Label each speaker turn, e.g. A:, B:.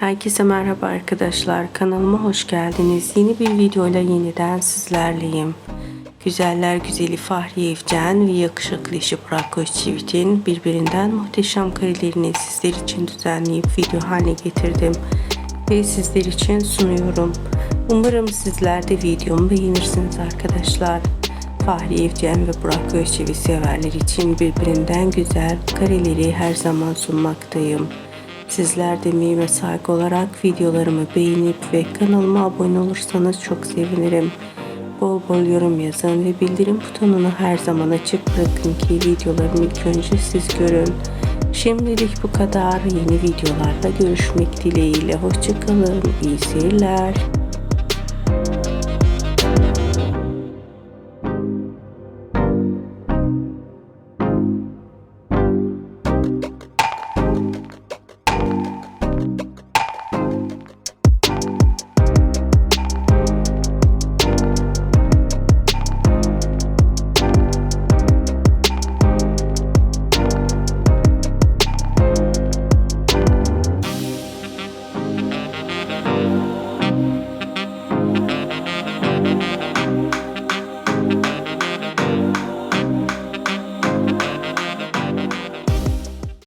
A: Herkese merhaba arkadaşlar. Kanalıma hoş geldiniz. Yeni bir videoyla yeniden sizlerleyim. Güzeller güzeli Fahriye Evcen ve yakışıklı eşi Burak Özçivit'in birbirinden muhteşem karelerini sizler için düzenleyip video haline getirdim. Ve sizler için sunuyorum. Umarım sizler de videomu beğenirsiniz arkadaşlar. Fahriye Evcen ve Burak Özçivit severler için birbirinden güzel kareleri her zaman sunmaktayım. Sizler de emeğime saygı olarak videolarımı beğenip ve kanalıma abone olursanız çok sevinirim. Bol bol yorum yazın ve bildirim butonunu her zaman açık bırakın ki videolarımı ilk önce siz görün. Şimdilik bu kadar. Yeni videolarda görüşmek dileğiyle. Hoşçakalın. İyi seyirler.